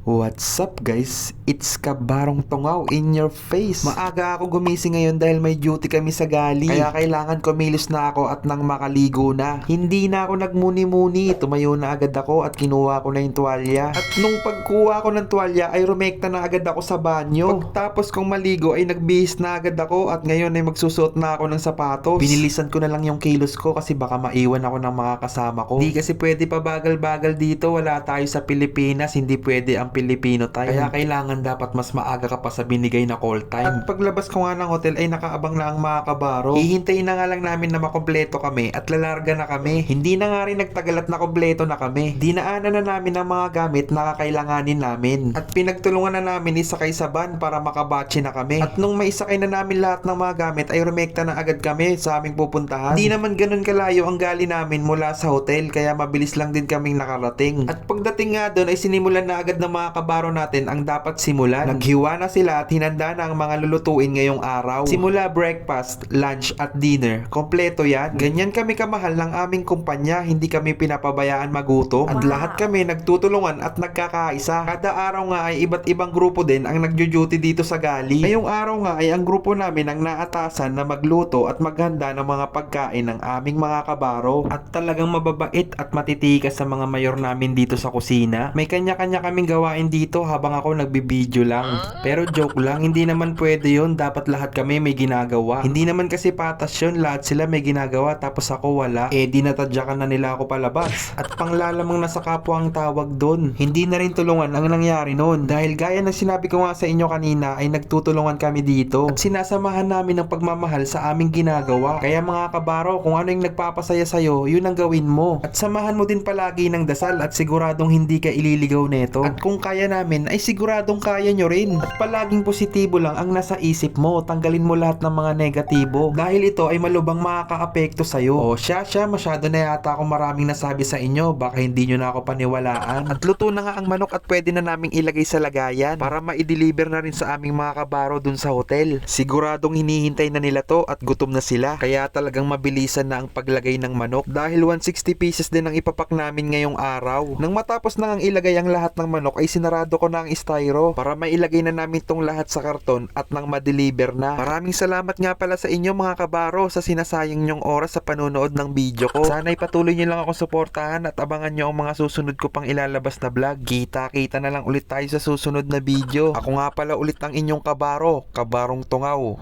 What's up guys? It's Kabarong Tungaw in your face. Maaga ako gumising ngayon dahil may duty kami sa gali. Kaya kailangan kumilos na ako at nang makaligo na. Hindi na ako nagmuni-muni. Tumayo na agad ako at kinuha ko na yung tuwalya. At nung pagkuha ko ng tuwalya ay rumekta na agad ako sa banyo. Pagtapos kong maligo ay nagbihis na agad ako at ngayon ay magsusuot na ako ng sapatos. Binilisan ko na lang yung kilos ko kasi baka maiwan ako ng mga kasama ko. Hindi kasi pwede pa bagal-bagal dito. Wala tayo sa Pilipinas. Hindi pwede ang Filipino time. Kaya kailangan dapat mas maaga ka pa sa binigay na call time. At paglabas ko nga ng hotel ay nakaabang na ang mga kabaro. Hihintayin na nga lang namin na makompleto kami at lalarga na kami. Hindi na nga rin nagtagal at nakompleto na kami. Dinaanan na namin ang mga gamit na kakailanganin namin. At pinagtulungan na namin isakay sa van para makabatche na kami. At nung maisakay na namin lahat ng mga gamit ay rumekta na agad kami sa aming pupuntahan. Hindi naman ganun kalayo ang gali namin mula sa hotel kaya mabilis lang din kaming nakarating. At pagdating nga doon ay sinimulan na agad ng mga kabaro natin ang dapat simulan. Naghiwa na sila at hinanda na ang mga lulutuin ngayong araw. Simula breakfast, lunch at dinner. Kompleto yan. Ganyan kami kamahal ng aming kumpanya. Hindi kami pinapabayaan magutom. At lahat kami nagtutulungan at nagkakaisa. Kada araw nga ay iba't ibang grupo din ang nagjo-duty dito sa gali. Ngayong araw nga ay ang grupo namin ang naatasan na magluto at maghanda ng mga pagkain ng aming mga kabaro. At talagang mababait at matitikas sa mga mayor namin dito sa kusina. May kanya-kanya kaming gawain dito habang ako nagbibideo lang. Pero joke lang, hindi naman pwede yun. Dapat lahat kami may ginagawa. Hindi naman kasi patas yun. Lahat sila may ginagawa tapos ako wala. Eh di natadyakan na nila ako palabas. At panglalamang nasa kapwa ang tawag doon. Hindi na rin tulungan ang nangyari noon. Dahil gaya ng sinabi ko nga sa inyo kanina ay nagtutulungan kami dito. At sinasamahan namin ng pagmamahal sa aming ginagawa. Kaya mga kabaro, kung ano yung nagpapasaya sa'yo, yun ang gawin mo. At samahan mo din palagi ng dasal at siguradong hindi ka ililigaw neto. At kung kaya namin, ay siguradong kaya nyo rin. At palaging positibo lang ang nasa isip mo. Tanggalin mo lahat ng mga negatibo. Dahil ito ay malubang makaka-apekto sa'yo. O siya, siya, masyado na yata ako maraming nasabi sa inyo. Baka hindi nyo na ako paniwalaan. At luto na nga ang manok at pwede na naming ilagay sa lagayan para ma-deliver na rin sa aming mga kabaro dun sa hotel. Siguradong hinihintay na nila to at gutom na sila. Kaya talagang mabilisan na ang paglagay ng manok dahil 160 pieces din ang ipapak namin ngayong araw. Nang matapos na ang ilagay ang lahat ng manok ay sinarado ko na ang styro para mailagay na namin tong lahat sa karton at nang ma-deliver na. Maraming salamat nga pala sa inyo mga kabaro sa sinasayang nyong oras sa panonood ng video ko. Sana'y patuloy nyo lang ako suportahan at abangan nyo ang mga susunod ko pang ilalabas na vlog. Kita-kita na lang ulit tayo sa susunod na video. Ako nga pala ulit ang inyong kabaro, kabarong tungaw.